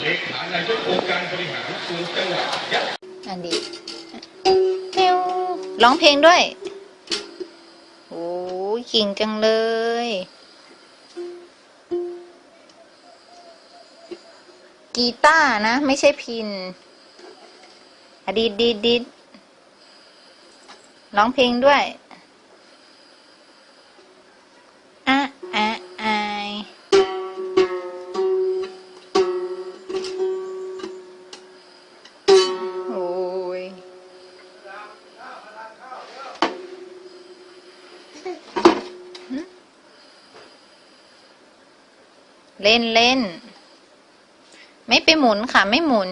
เลขานายกองค์การบริหารส่วนจังหวัดยะอันดีเร็วร้องเพลงด้วย โอ้ยเก่งจังเลย กีตาร์นะ ไม่ใช่พินอดีดดีดดีดร้องเพลงด้วย เล่นเล่น ไม่ไปหมุนค่ะ ไม่หมุน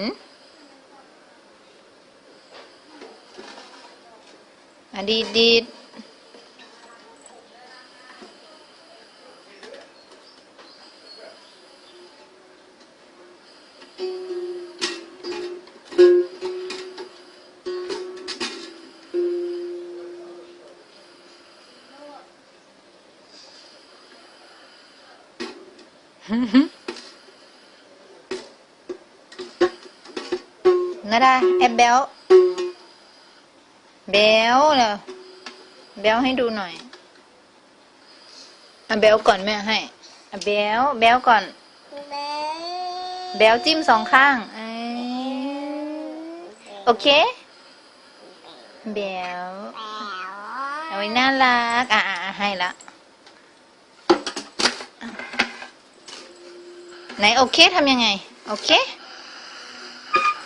อะดีตดีด แม่ให้อะเบลเบลก่อนเบลจิ้มสองข้างเอ้ยโอเคเบลเอาไว้น่ารัก อะอะอะให้ละ ไหนโอเคทำยังไง โอเค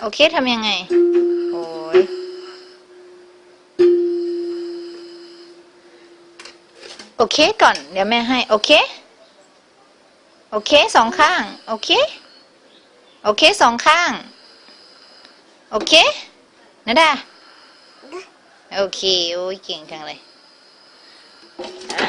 โอเคทำยังไง โอ้ยโอเคก่อน เดี๋ยวแม่ให้ โอเค โอเคสองข้าง โอเค โอเคสองข้าง โอเคนะดาโอเค โอ้ยเก่งจังเลยอะ